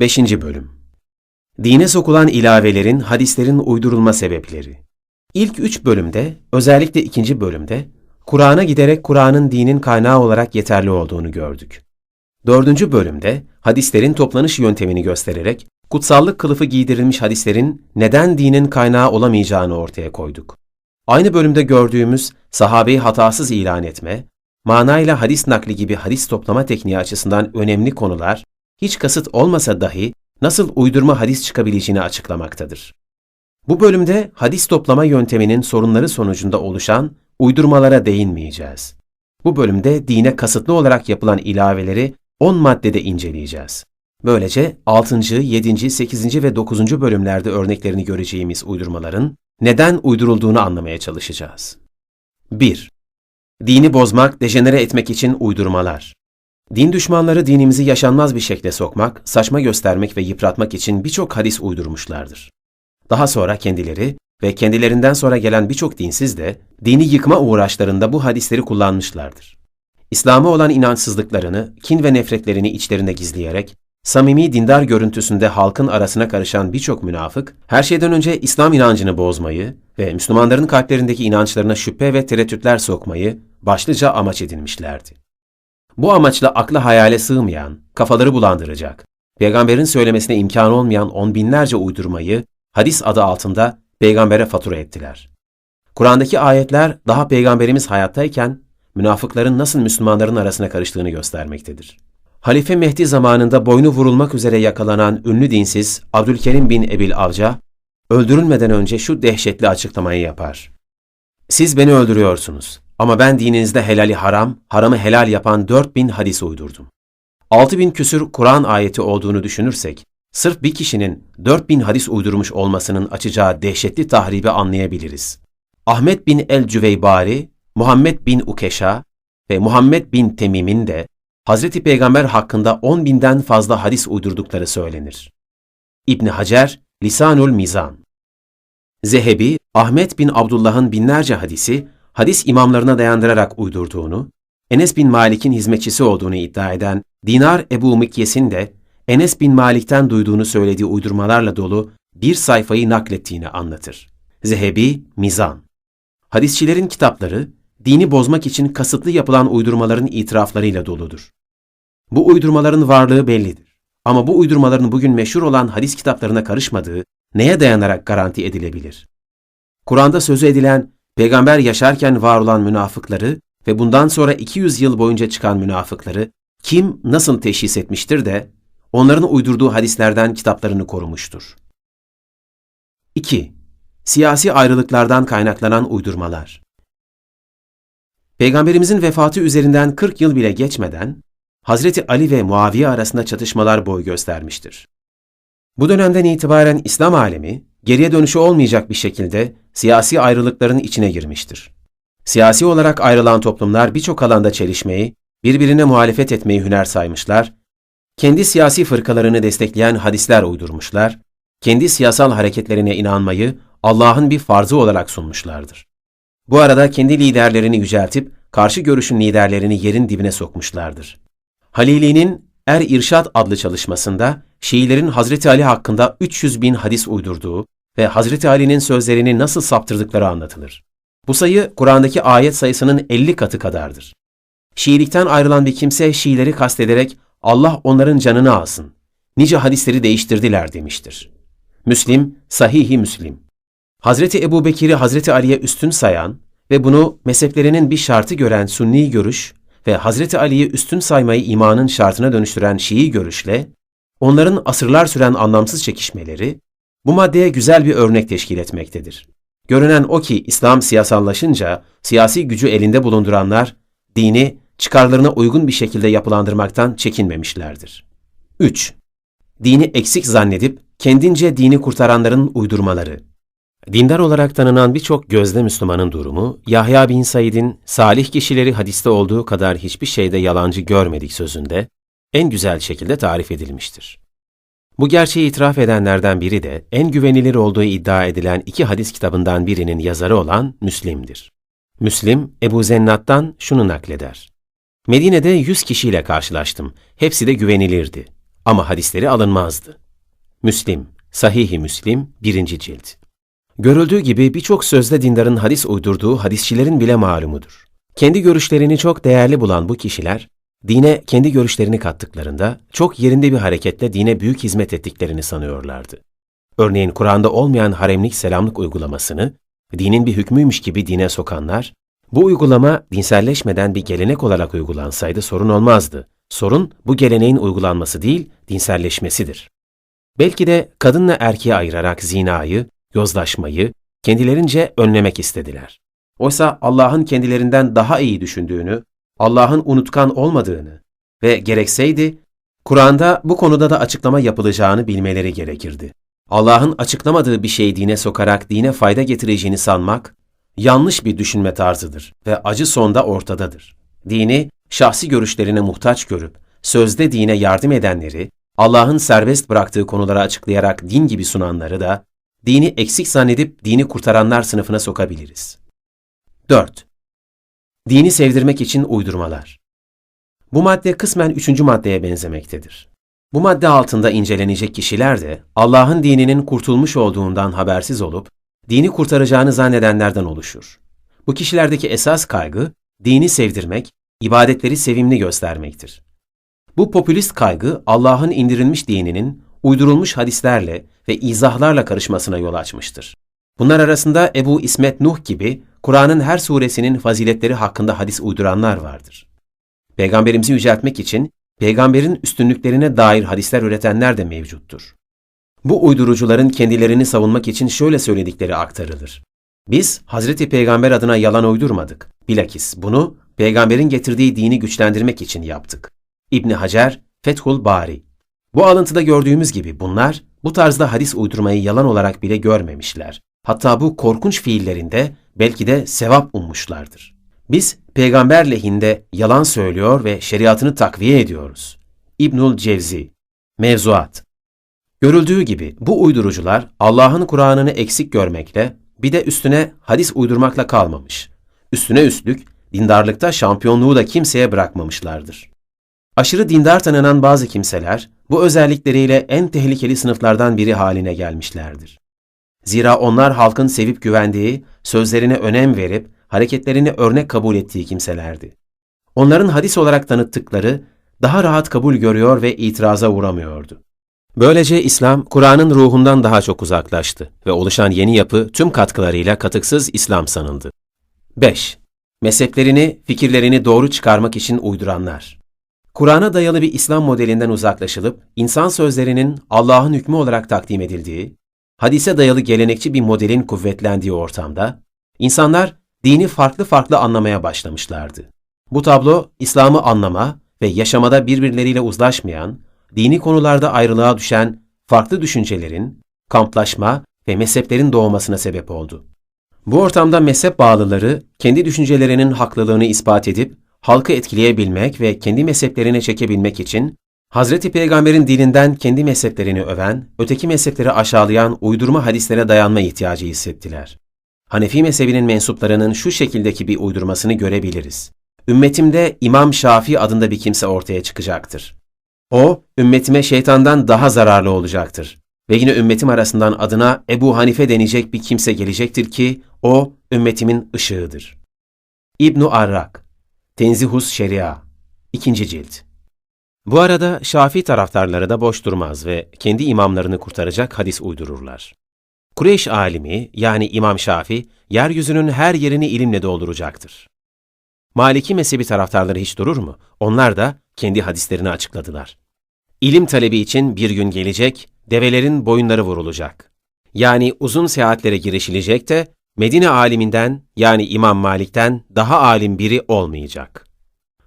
5. Bölüm Dine sokulan ilavelerin, hadislerin uydurulma sebepleri. İlk üç bölümde, özellikle ikinci bölümde, Kur'an'a giderek Kur'an'ın dinin kaynağı olarak yeterli olduğunu gördük. Dördüncü bölümde, hadislerin toplanış yöntemini göstererek, kutsallık kılıfı giydirilmiş hadislerin neden dinin kaynağı olamayacağını ortaya koyduk. Aynı bölümde gördüğümüz sahabeyi hatasız ilan etme, manayla hadis nakli gibi hadis toplama tekniği açısından önemli konular, hiç kasıt olmasa dahi nasıl uydurma hadis çıkabileceğini açıklamaktadır. Bu bölümde hadis toplama yönteminin sorunları sonucunda oluşan uydurmalara değinmeyeceğiz. Bu bölümde dine kasıtlı olarak yapılan ilaveleri 10 maddede inceleyeceğiz. Böylece 6., 7., 8. ve 9. bölümlerde örneklerini göreceğimiz uydurmaların neden uydurulduğunu anlamaya çalışacağız. 1. Dini bozmak, dejenere etmek için uydurmalar. Din düşmanları dinimizi yaşanmaz bir şekle sokmak, saçma göstermek ve yıpratmak için birçok hadis uydurmuşlardır. Daha sonra kendileri ve kendilerinden sonra gelen birçok dinsiz de dini yıkma uğraşlarında bu hadisleri kullanmışlardır. İslam'a olan inançsızlıklarını, kin ve nefretlerini içlerinde gizleyerek, samimi dindar görüntüsünde halkın arasına karışan birçok münafık, her şeyden önce İslam inancını bozmayı ve Müslümanların kalplerindeki inançlarına şüphe ve tereddütler sokmayı başlıca amaç edinmişlerdi. Bu amaçla akla hayale sığmayan, kafaları bulandıracak, peygamberin söylemesine imkan olmayan on binlerce uydurmayı hadis adı altında peygambere fatura ettiler. Kur'an'daki ayetler daha peygamberimiz hayattayken münafıkların nasıl Müslümanların arasına karıştığını göstermektedir. Halife Mehdi zamanında boynu vurulmak üzere yakalanan ünlü dinsiz Abdülkerim bin Ebil Avca, öldürülmeden önce şu dehşetli açıklamayı yapar. Siz beni öldürüyorsunuz ama ben dininizde helali haram, haramı helal yapan 4000 hadis uydurdum. 6000 küsür Kur'an ayeti olduğunu düşünürsek, sırf bir kişinin 4000 hadis uydurmuş olmasının açacağı dehşetli tahribi anlayabiliriz. Ahmet bin el-Cüveybari, Muhammed bin Ukeşa ve Muhammed bin Temim'in de Hazreti Peygamber hakkında 10 binden fazla hadis uydurdukları söylenir. İbni Hacer, Lisanul Mizan Zehebi, Ahmet bin Abdullah'ın binlerce hadisi hadis imamlarına dayandırarak uydurduğunu, Enes bin Malik'in hizmetçisi olduğunu iddia eden Dinar Ebu Mikyes'in de Enes bin Malik'ten duyduğunu söylediği uydurmalarla dolu bir sayfayı naklettiğini anlatır. Zehebi, Mizan Hadisçilerin kitapları, dini bozmak için kasıtlı yapılan uydurmaların itiraflarıyla doludur. Bu uydurmaların varlığı bellidir. Ama bu uydurmaların bugün meşhur olan hadis kitaplarına karışmadığı neye dayanarak garanti edilebilir? Kur'an'da sözü edilen peygamber yaşarken var olan münafıkları ve bundan sonra 200 yıl boyunca çıkan münafıkları kim nasıl teşhis etmiştir de onların uydurduğu hadislerden kitaplarını korumuştur. 2. Siyasi ayrılıklardan kaynaklanan uydurmalar. Peygamberimizin vefatı üzerinden 40 yıl bile geçmeden Hazreti Ali ve Muaviye arasında çatışmalar boy göstermiştir. Bu dönemden itibaren İslam alemi geriye dönüşü olmayacak bir şekilde siyasi ayrılıkların içine girmiştir. Siyasi olarak ayrılan toplumlar birçok alanda çelişmeyi, birbirine muhalefet etmeyi hüner saymışlar, kendi siyasi fırkalarını destekleyen hadisler uydurmuşlar, kendi siyasal hareketlerine inanmayı Allah'ın bir farzı olarak sunmuşlardır. Bu arada kendi liderlerini yüceltip karşı görüşün liderlerini yerin dibine sokmuşlardır. Halili'nin Er İrşad adlı çalışmasında Şiilerin Hazreti Ali hakkında 300 bin hadis uydurduğu ve Hazreti Ali'nin sözlerini nasıl saptırdıkları anlatılır. Bu sayı Kur'an'daki ayet sayısının 50 katı kadardır. Şiilikten ayrılan bir kimse Şiileri kastederek Allah onların canını alsın. Nice hadisleri değiştirdiler demiştir. Müslim, Sahih-i Müslim. Hazreti Ebu Bekir'i Hazreti Ali'ye üstün sayan ve bunu mezheplerinin bir şartı gören Sünni görüş ve Hazreti Ali'yi üstün saymayı imanın şartına dönüştüren Şii görüşle, onların asırlar süren anlamsız çekişmeleri, bu maddeye güzel bir örnek teşkil etmektedir. Görünen o ki İslam siyasallaşınca siyasi gücü elinde bulunduranlar, dini çıkarlarına uygun bir şekilde yapılandırmaktan çekinmemişlerdir. 3. Dini eksik zannedip kendince dini kurtaranların uydurmaları. Dindar olarak tanınan birçok gözde Müslümanın durumu, Yahya bin Said'in salih kişileri hadiste olduğu kadar hiçbir şeyde yalancı görmedik sözünde en güzel şekilde tarif edilmiştir. Bu gerçeği itiraf edenlerden biri de en güvenilir olduğu iddia edilen iki hadis kitabından birinin yazarı olan Müslim'dir. Müslim, Ebu Zennat'tan şunu nakleder. Medine'de yüz kişiyle karşılaştım. Hepsi de güvenilirdi. ama hadisleri alınmazdı. Müslim, Sahih-i Müslim 1. cilt. Görüldüğü gibi birçok sözde dindarın hadis uydurduğu hadisçilerin bile malumudur. Kendi görüşlerini çok değerli bulan bu kişiler, dine kendi görüşlerini kattıklarında çok yerinde bir hareketle dine büyük hizmet ettiklerini sanıyorlardı. Örneğin Kur'an'da olmayan haremlik selamlık uygulamasını dinin bir hükmüymüş gibi dine sokanlar, bu uygulama dinselleşmeden bir gelenek olarak uygulansaydı sorun olmazdı. Sorun bu geleneğin uygulanması değil, dinselleşmesidir. Belki de kadınla erkeği ayırarak zinayı, yozlaşmayı kendilerince önlemek istediler. Oysa Allah'ın kendilerinden daha iyi düşündüğünü, Allah'ın unutkan olmadığını ve gerekseydi Kur'an'da bu konuda da açıklama yapılacağını bilmeleri gerekirdi. Allah'ın açıklamadığı bir şeyi dine sokarak dine fayda getireceğini sanmak yanlış bir düşünme tarzıdır ve acı sonda ortadadır. Dini şahsi görüşlerine muhtaç görüp sözde dine yardım edenleri, Allah'ın serbest bıraktığı konuları açıklayarak din gibi sunanları da dini eksik zannedip dini kurtaranlar sınıfına sokabiliriz. 4. Dini sevdirmek için uydurmalar. Bu madde kısmen üçüncü maddeye benzemektedir. Bu madde altında incelenecek kişiler de Allah'ın dininin kurtulmuş olduğundan habersiz olup dini kurtaracağını zannedenlerden oluşur. Bu kişilerdeki esas kaygı dini sevdirmek, ibadetleri sevimli göstermektir. Bu popülist kaygı Allah'ın indirilmiş dininin uydurulmuş hadislerle ve izahlarla karışmasına yol açmıştır. Bunlar arasında Ebu İsmet Nuh gibi Kur'an'ın her suresinin faziletleri hakkında hadis uyduranlar vardır. Peygamberimizi yüceltmek için peygamberin üstünlüklerine dair hadisler üretenler de mevcuttur. Bu uydurucuların kendilerini savunmak için şöyle söyledikleri aktarılır. Biz Hazreti Peygamber adına yalan uydurmadık. Bilakis bunu peygamberin getirdiği dini güçlendirmek için yaptık. İbni Hacer, Fethul Bari. Bu alıntıda gördüğümüz gibi bunlar bu tarzda hadis uydurmayı yalan olarak bile görmemişler. Hatta bu korkunç fiillerinde belki de sevap ummuşlardır. Biz peygamber lehinde yalan söylüyor ve şeriatını takviye ediyoruz. İbnül Cevzi Mevzuat Görüldüğü gibi bu uydurucular Allah'ın Kur'an'ını eksik görmekle bir de üstüne hadis uydurmakla kalmamış. Üstüne üstlük dindarlıkta şampiyonluğu da kimseye bırakmamışlardır. Aşırı dindar tanınan bazı kimseler bu özellikleriyle en tehlikeli sınıflardan biri haline gelmişlerdir. Zira onlar halkın sevip güvendiği, sözlerine önem verip hareketlerini örnek kabul ettiği kimselerdi. Onların hadis olarak tanıttıkları daha rahat kabul görüyor ve itiraza uğramıyordu. Böylece İslam, Kur'an'ın ruhundan daha çok uzaklaştı ve oluşan yeni yapı tüm katkılarıyla katıksız İslam sanıldı. 5. Mezheplerini, fikirlerini doğru çıkarmak için uyduranlar. Kur'an'a dayalı bir İslam modelinden uzaklaşılıp, insan sözlerinin Allah'ın hükmü olarak takdim edildiği, hadise dayalı gelenekçi bir modelin kuvvetlendiği ortamda, insanlar dini farklı farklı anlamaya başlamışlardı. Bu tablo, İslam'ı anlama ve yaşamada birbirleriyle uzlaşmayan, dini konularda ayrılığa düşen farklı düşüncelerin, kamplaşma ve mezheplerin doğmasına sebep oldu. Bu ortamda mezhep bağlıları kendi düşüncelerinin haklılığını ispat edip halkı etkileyebilmek ve kendi mezheplerine çekebilmek için Hazreti Peygamber'in dilinden kendi mezheplerini öven, öteki mezhepleri aşağılayan uydurma hadislere dayanma ihtiyacı hissettiler. Hanefi mezhebinin mensuplarının şu şekildeki bir uydurmasını görebiliriz. Ümmetimde İmam Şafii adında bir kimse ortaya çıkacaktır. O, ümmetime şeytandan daha zararlı olacaktır. Ve yine ümmetim arasından adına Ebu Hanife denecek bir kimse gelecektir ki, o, ümmetimin ışığıdır. İbn Arrak, Tenzihus Şeria, 2. cilt. Bu arada Şafii taraftarları da boş durmaz ve kendi imamlarını kurtaracak hadis uydururlar. Kureyş alimi yani İmam Şafi, yeryüzünün her yerini ilimle dolduracaktır. Maliki mezhebi taraftarları hiç durur mu? Onlar da kendi hadislerini açıkladılar. İlim talebi için bir gün gelecek, develerin boyunları vurulacak. Yani uzun seyahatlere girişilecek de Medine aliminden yani İmam Malik'ten daha alim biri olmayacak.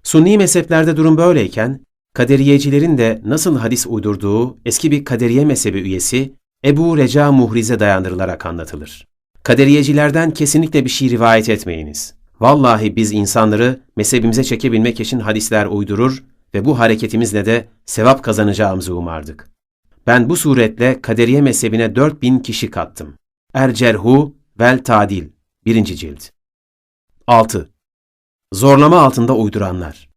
Sunni mezheplerde durum böyleyken, kaderiyecilerin de nasıl hadis uydurduğu eski bir kaderiye mezhebi üyesi Ebu Reca Muhriz'e dayandırılarak anlatılır. Kaderiyecilerden kesinlikle bir şey rivayet etmeyiniz. Vallahi biz insanları mezhebimize çekebilmek için hadisler uydurur ve bu hareketimizle de sevap kazanacağımızı umardık. Ben bu suretle kaderiye mezhebine 4000 kişi kattım. Ercerhu vel Tadil 1. cilt 6. Zorlama altında uyduranlar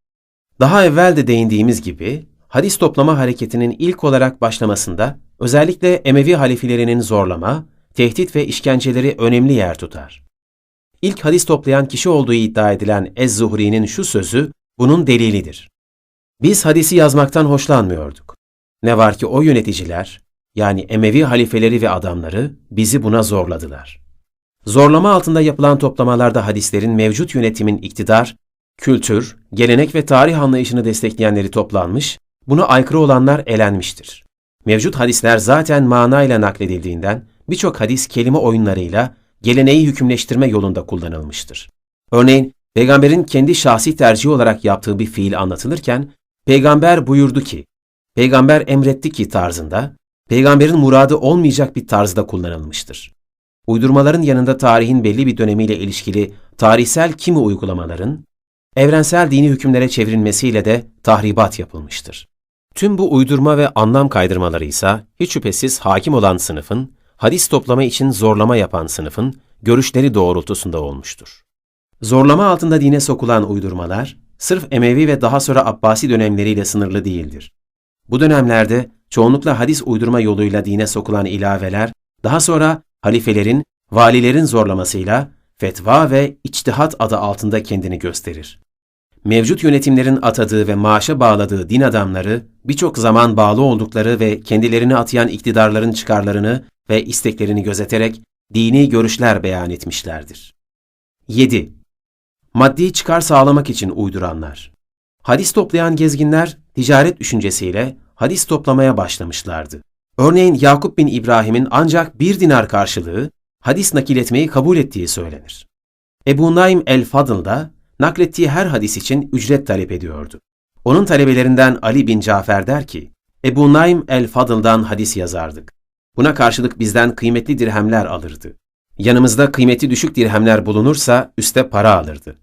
Daha evvel de değindiğimiz gibi hadis toplama hareketinin ilk olarak başlamasında özellikle Emevi halifelerinin zorlama, tehdit ve işkenceleri önemli yer tutar. İlk hadis toplayan kişi olduğu iddia edilen Ez-Zuhri'nin şu sözü bunun delilidir. Biz hadisi yazmaktan hoşlanmıyorduk. Ne var ki o yöneticiler, yani Emevi halifeleri ve adamları bizi buna zorladılar. Zorlama altında yapılan toplamalarda hadislerin mevcut yönetimin iktidar, kültür, gelenek ve tarih anlayışını destekleyenleri toplanmış, buna aykırı olanlar elenmiştir. Mevcut hadisler zaten manayla nakledildiğinden birçok hadis kelime oyunlarıyla geleneği hükümleştirme yolunda kullanılmıştır. Örneğin, peygamberin kendi şahsi tercihi olarak yaptığı bir fiil anlatılırken, peygamber buyurdu ki, peygamber emretti ki tarzında, peygamberin muradı olmayacak bir tarzda kullanılmıştır. Uydurmaların yanında tarihin belli bir dönemiyle ilişkili tarihsel kimi uygulamaların, evrensel dini hükümlere çevrilmesiyle de tahribat yapılmıştır. Tüm bu uydurma ve anlam kaydırmaları ise hiç şüphesiz hakim olan sınıfın, hadis toplama için zorlama yapan sınıfın görüşleri doğrultusunda olmuştur. Zorlama altında dine sokulan uydurmalar, sırf Emevi ve daha sonra Abbasi dönemleriyle sınırlı değildir. Bu dönemlerde çoğunlukla hadis uydurma yoluyla dine sokulan ilaveler, daha sonra halifelerin, valilerin zorlamasıyla fetva ve içtihat adı altında kendini gösterir. Mevcut yönetimlerin atadığı ve maaşa bağladığı din adamları, birçok zaman bağlı oldukları ve kendilerini atayan iktidarların çıkarlarını ve isteklerini gözeterek dini görüşler beyan etmişlerdir. 7. Maddi çıkar sağlamak için uyduranlar. Hadis toplayan gezginler ticaret düşüncesiyle hadis toplamaya başlamışlardı. Örneğin Yakup bin İbrahim'in ancak bir dinar karşılığı hadis nakil etmeyi kabul ettiği söylenir. Ebu Naim el-Fadıl da naklettiği her hadis için ücret talep ediyordu. Onun talebelerinden Ali bin Cafer der ki, Ebu Naim el-Fadıl'dan hadis yazardık. Buna karşılık bizden kıymetli dirhemler alırdı. Yanımızda kıymeti düşük dirhemler bulunursa üste para alırdı.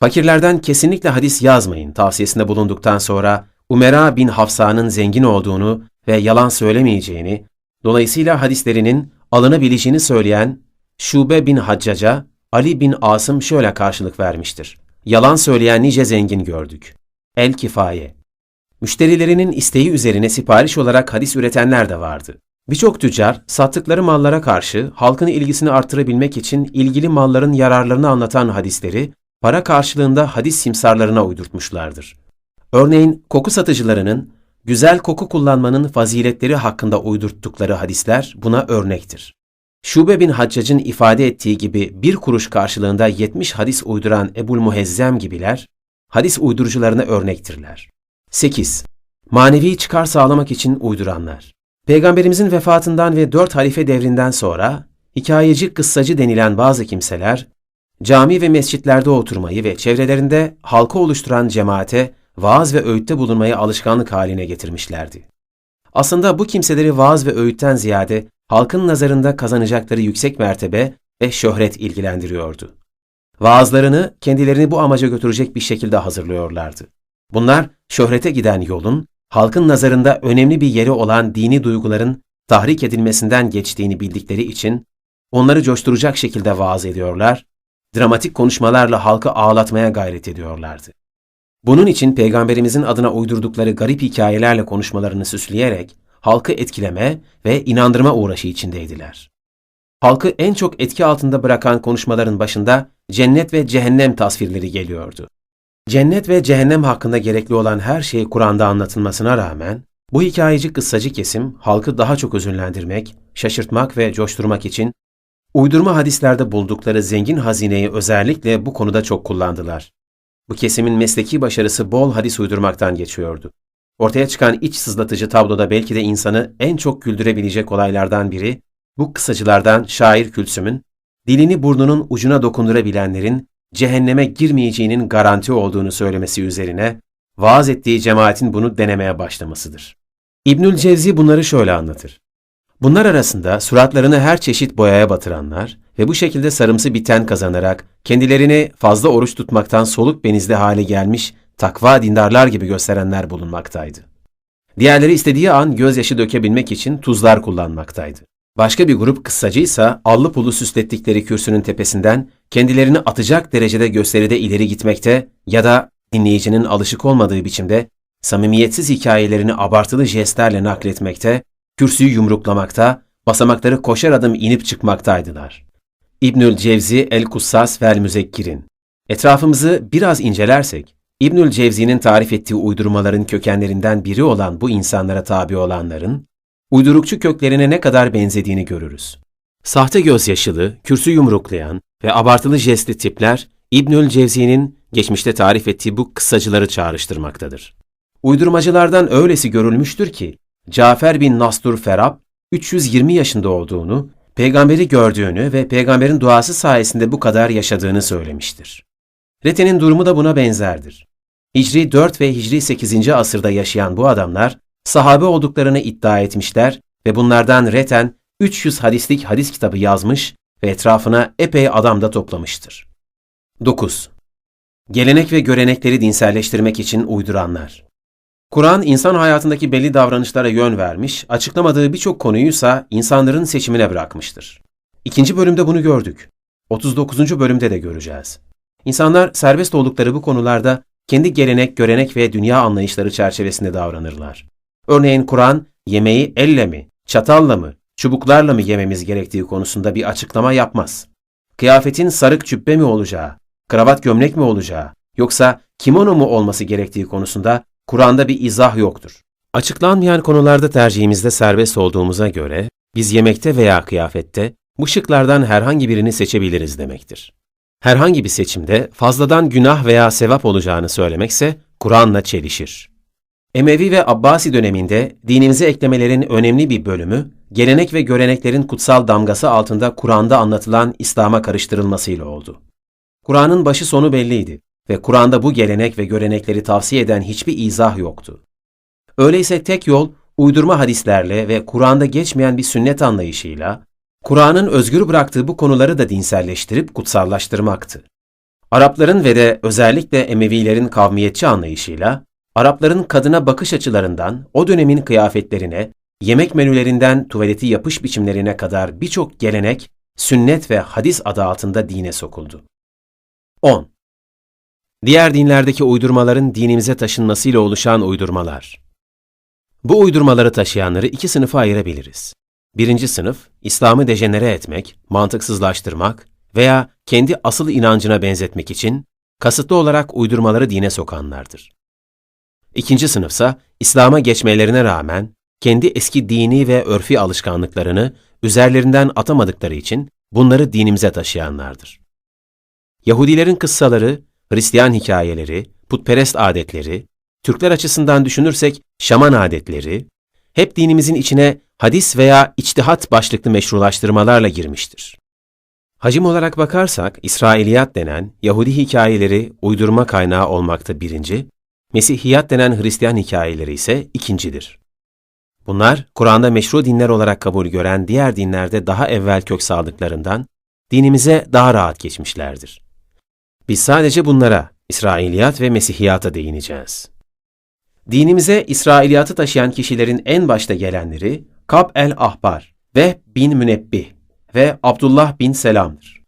Fakirlerden kesinlikle hadis yazmayın tavsiyesinde bulunduktan sonra Umera bin Hafsa'nın zengin olduğunu ve yalan söylemeyeceğini, dolayısıyla hadislerinin alınabileceğini söyleyen Şube bin Haccaca, Ali bin Asım şöyle karşılık vermiştir. Yalan söyleyen nice zengin gördük. El kifaye. Müşterilerinin isteği üzerine sipariş olarak hadis üretenler de vardı. Birçok tüccar sattıkları mallara karşı halkın ilgisini artırabilmek için ilgili malların yararlarını anlatan hadisleri para karşılığında hadis simsarlarına uydurtmuşlardır. Örneğin koku satıcılarının güzel koku kullanmanın faziletleri hakkında uydurttukları hadisler buna örnektir. Şube bin Haccac'ın ifade ettiği gibi bir kuruş karşılığında 70 hadis uyduran Ebul Muhezzem gibiler, hadis uydurucularına örnektirler. 8. Manevi çıkar sağlamak için uyduranlar. Peygamberimizin vefatından ve dört halife devrinden sonra, hikayeci kıssacı denilen bazı kimseler, cami ve mescitlerde oturmayı ve çevrelerinde halka oluşturan cemaate vaaz ve öğütte bulunmayı alışkanlık haline getirmişlerdi. Aslında bu kimseleri vaaz ve öğütten ziyade halkın nazarında kazanacakları yüksek mertebe ve şöhret ilgilendiriyordu. Vaazlarını kendilerini bu amaca götürecek bir şekilde hazırlıyorlardı. Bunlar şöhrete giden yolun, halkın nazarında önemli bir yeri olan dini duyguların tahrik edilmesinden geçtiğini bildikleri için onları coşturacak şekilde vaaz ediyorlar, dramatik konuşmalarla halkı ağlatmaya gayret ediyorlardı. Bunun için Peygamberimizin adına uydurdukları garip hikayelerle konuşmalarını süsleyerek halkı etkileme ve inandırma uğraşı içindeydiler. Halkı en çok etki altında bırakan konuşmaların başında cennet ve cehennem tasvirleri geliyordu. Cennet ve cehennem hakkında gerekli olan her şey Kur'an'da anlatılmasına rağmen, bu hikayeci kıssacı kesim halkı daha çok özünlendirmek, şaşırtmak ve coşturmak için uydurma hadislerde buldukları zengin hazineyi özellikle bu konuda çok kullandılar. Bu kesimin mesleki başarısı bol hadis uydurmaktan geçiyordu. Ortaya çıkan iç sızlatıcı tabloda belki de insanı en çok güldürebilecek olaylardan biri, bu kısacılardan şair Külsüm'ün, dilini burnunun ucuna dokundurabilenlerin cehenneme girmeyeceğinin garanti olduğunu söylemesi üzerine, vaaz ettiği cemaatin bunu denemeye başlamasıdır. İbnül Cevzi bunları şöyle anlatır. Bunlar arasında suratlarını her çeşit boyaya batıranlar ve bu şekilde sarımsı biten kazanarak kendilerini fazla oruç tutmaktan soluk benizli hale gelmiş takva dindarlar gibi gösterenler bulunmaktaydı. Diğerleri istediği an gözyaşı dökebilmek için tuzlar kullanmaktaydı. Başka bir grup kıssacıysa allı pulu süslettikleri kürsünün tepesinden kendilerini atacak derecede gösteride ileri gitmekte ya da dinleyicinin alışık olmadığı biçimde samimiyetsiz hikayelerini abartılı jestlerle nakletmekte, kürsüyü yumruklamakta, basamakları koşar adım inip çıkmaktaydılar. İbnül Cevzi El-Kussas vel Müzekkir'in. Etrafımızı biraz incelersek, İbnül Cevzi'nin tarif ettiği uydurmaların kökenlerinden biri olan bu insanlara tabi olanların, uydurukçu köklerine ne kadar benzediğini görürüz. Sahte gözyaşılı, kürsü yumruklayan ve abartılı jestli tipler, İbnül Cevzi'nin geçmişte tarif ettiği bu kısacıları çağrıştırmaktadır. Uydurmacılardan öylesi görülmüştür ki, Cafer bin Nastur Ferab, 320 yaşında olduğunu, peygamberi gördüğünü ve peygamberin duası sayesinde bu kadar yaşadığını söylemiştir. Rete'nin durumu da buna benzerdir. Hicri 4 ve Hicri 8. asırda yaşayan bu adamlar, sahabe olduklarını iddia etmişler ve bunlardan Reten 300 hadislik hadis kitabı yazmış ve etrafına epey adam da toplamıştır. 9. Gelenek ve görenekleri dinselleştirmek için uyduranlar. Kur'an insan hayatındaki belli davranışlara yön vermiş, açıklamadığı birçok konuyuysa insanların seçimine bırakmıştır. İkinci bölümde bunu gördük. 39. bölümde de göreceğiz. İnsanlar serbest oldukları bu konularda kendi gelenek, görenek ve dünya anlayışları çerçevesinde davranırlar. Örneğin Kur'an, yemeği elle mi, çatalla mı, çubuklarla mı yememiz gerektiği konusunda bir açıklama yapmaz. Kıyafetin sarık cübbe mi olacağı, kravat gömlek mi olacağı, yoksa kimono mu olması gerektiği konusunda Kur'an'da bir izah yoktur. Açıklanmayan konularda tercihimizde serbest olduğumuza göre, biz yemekte veya kıyafette bu şıklardan herhangi birini seçebiliriz demektir. Herhangi bir seçimde fazladan günah veya sevap olacağını söylemekse Kur'an'la çelişir. Emevi ve Abbasi döneminde dinimize eklemelerin önemli bir bölümü, gelenek ve göreneklerin kutsal damgası altında Kur'an'da anlatılan İslam'a karıştırılmasıyla oldu. Kur'an'ın başı sonu belliydi ve Kur'an'da bu gelenek ve görenekleri tavsiye eden hiçbir izah yoktu. Öyleyse tek yol uydurma hadislerle ve Kur'an'da geçmeyen bir sünnet anlayışıyla Kur'an'ın özgür bıraktığı bu konuları da dinselleştirip kutsallaştırmaktı. Arapların ve de özellikle Emevilerin kavmiyetçi anlayışıyla Arapların kadına bakış açılarından o dönemin kıyafetlerine, yemek menülerinden tuvaleti yapış biçimlerine kadar birçok gelenek, sünnet ve hadis adı altında dine sokuldu. 10. Diğer dinlerdeki uydurmaların dinimize taşınmasıyla oluşan uydurmalar. Bu uydurmaları taşıyanları iki sınıfa ayırabiliriz. Birinci sınıf, İslam'ı dejenere etmek, mantıksızlaştırmak veya kendi asıl inancına benzetmek için kasıtlı olarak uydurmaları dine sokanlardır. İkinci sınıfsa, İslam'a geçmelerine rağmen kendi eski dini ve örfi alışkanlıklarını üzerlerinden atamadıkları için bunları dinimize taşıyanlardır. Yahudilerin kıssaları, Hristiyan hikayeleri, putperest adetleri, Türkler açısından düşünürsek şaman adetleri, hep dinimizin içine hadis veya içtihat başlıklı meşrulaştırmalarla girmiştir. Hacim olarak bakarsak, İsrailiyat denen Yahudi hikayeleri uydurma kaynağı olmakta birinci, Mesihiyat denen Hristiyan hikayeleri ise ikincidir. Bunlar, Kur'an'da meşru dinler olarak kabul gören diğer dinlerde daha evvel kök saldıklarından, dinimize daha rahat geçmişlerdir. Biz sadece bunlara, İsrailiyat ve Mesihiyata değineceğiz. Dinimize İsrailiyatı taşıyan kişilerin en başta gelenleri Kab el-Ahbar ve bin Münebbih ve Abdullah bin Selam'dır.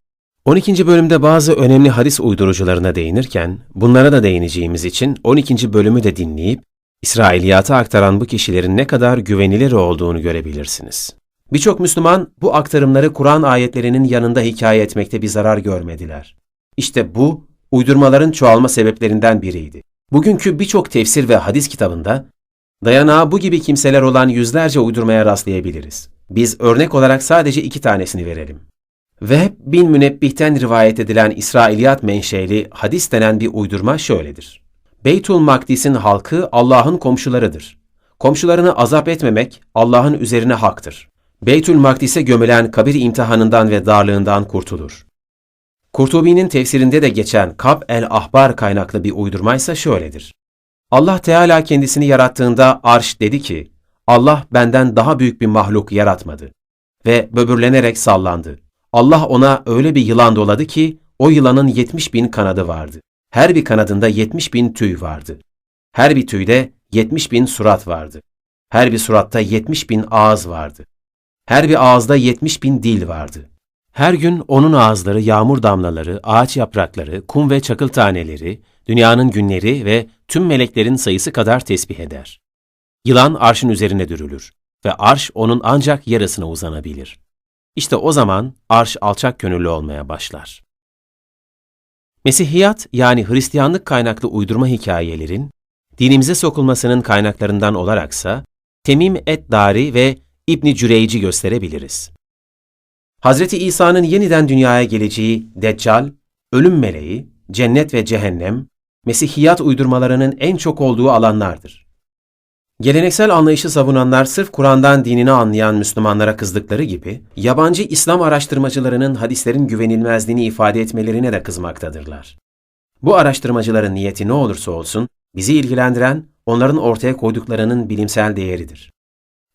12. bölümde bazı önemli hadis uydurucularına değinirken, bunlara da değineceğimiz için 12. bölümü de dinleyip, İsrailiyatı aktaran bu kişilerin ne kadar güvenilir olduğunu görebilirsiniz. Birçok Müslüman bu aktarımları Kur'an ayetlerinin yanında hikaye etmekte bir zarar görmediler. İşte bu, uydurmaların çoğalma sebeplerinden biriydi. Bugünkü birçok tefsir ve hadis kitabında dayanağı bu gibi kimseler olan yüzlerce uydurmaya rastlayabiliriz. Biz örnek olarak sadece iki tanesini verelim. Vehb bin Münebbih'ten rivayet edilen İsrailiyat menşeli hadis denen bir uydurma şöyledir. Beytul Makdis'in halkı Allah'ın komşularıdır. Komşularını azap etmemek Allah'ın üzerine haktır. Beytül Makdis'e gömülen kabir imtihanından ve darlığından kurtulur. Kurtubi'nin tefsirinde de geçen Kab el-Ahbar kaynaklı bir uydurmaysa şöyledir. Allah Teala kendisini yarattığında arş dedi ki, Allah benden daha büyük bir mahluk yaratmadı. Ve böbürlenerek sallandı. Allah ona öyle bir yılan doladı ki, o yılanın yetmiş bin kanadı vardı. Her bir kanadında yetmiş bin tüy vardı. Her bir tüyde yetmiş bin surat vardı. Her bir suratta yetmiş bin ağız vardı. Her bir ağızda yetmiş bin dil vardı. Her gün onun ağızları yağmur damlaları, ağaç yaprakları, kum ve çakıl taneleri, dünyanın günleri ve tüm meleklerin sayısı kadar tesbih eder. Yılan arşın üzerine dürülür ve arş onun ancak yarısına uzanabilir. İşte o zaman arş alçak gönüllü olmaya başlar. Mesihiyat yani Hristiyanlık kaynaklı uydurma hikayelerin dinimize sokulmasının kaynaklarından olaraksa Temim et-Dari ve İbni Cüreyci gösterebiliriz. Hazreti İsa'nın yeniden dünyaya geleceği Deccal, ölüm meleği, cennet ve cehennem, Mesihiyat uydurmalarının en çok olduğu alanlardır. Geleneksel anlayışı savunanlar sırf Kur'an'dan dinini anlayan Müslümanlara kızdıkları gibi, yabancı İslam araştırmacılarının hadislerin güvenilmezliğini ifade etmelerine de kızmaktadırlar. Bu araştırmacıların niyeti ne olursa olsun, bizi ilgilendiren onların ortaya koyduklarının bilimsel değeridir.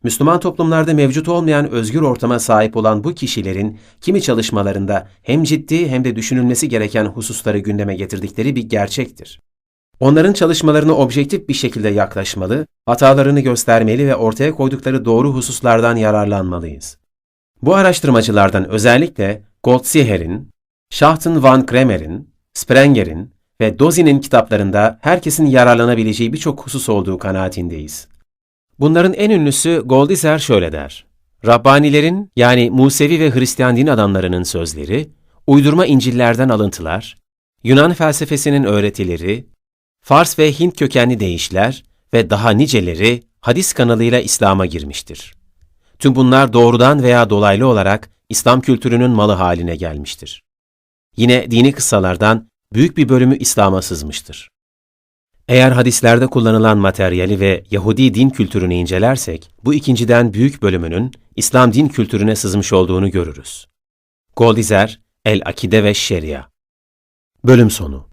Müslüman toplumlarda mevcut olmayan özgür ortama sahip olan bu kişilerin kimi çalışmalarında hem ciddi hem de düşünülmesi gereken hususları gündeme getirdikleri bir gerçektir. Onların çalışmalarına objektif bir şekilde yaklaşmalı, hatalarını göstermeli ve ortaya koydukları doğru hususlardan yararlanmalıyız. Bu araştırmacılardan özellikle Goldsieher'in, Schachten van Kremer'in, Sprenger'in ve Dozi'nin kitaplarında herkesin yararlanabileceği birçok husus olduğu kanaatindeyiz. Bunların en ünlüsü Goldiser şöyle der. Rabbanilerin yani Musevi ve Hristiyan din adamlarının sözleri, uydurma İncil'lerden alıntılar, Yunan felsefesinin öğretileri, Fars ve Hint kökenli deyişler ve daha niceleri hadis kanalıyla İslam'a girmiştir. Tüm bunlar doğrudan veya dolaylı olarak İslam kültürünün malı haline gelmiştir. Yine dini kıssalardan büyük bir bölümü İslam'a sızmıştır. Eğer hadislerde kullanılan materyali ve Yahudi din kültürünü incelersek, bu ikinciden büyük bölümünün İslam din kültürüne sızmış olduğunu görürüz. Goldizer, El Akide ve Şeria Bölüm sonu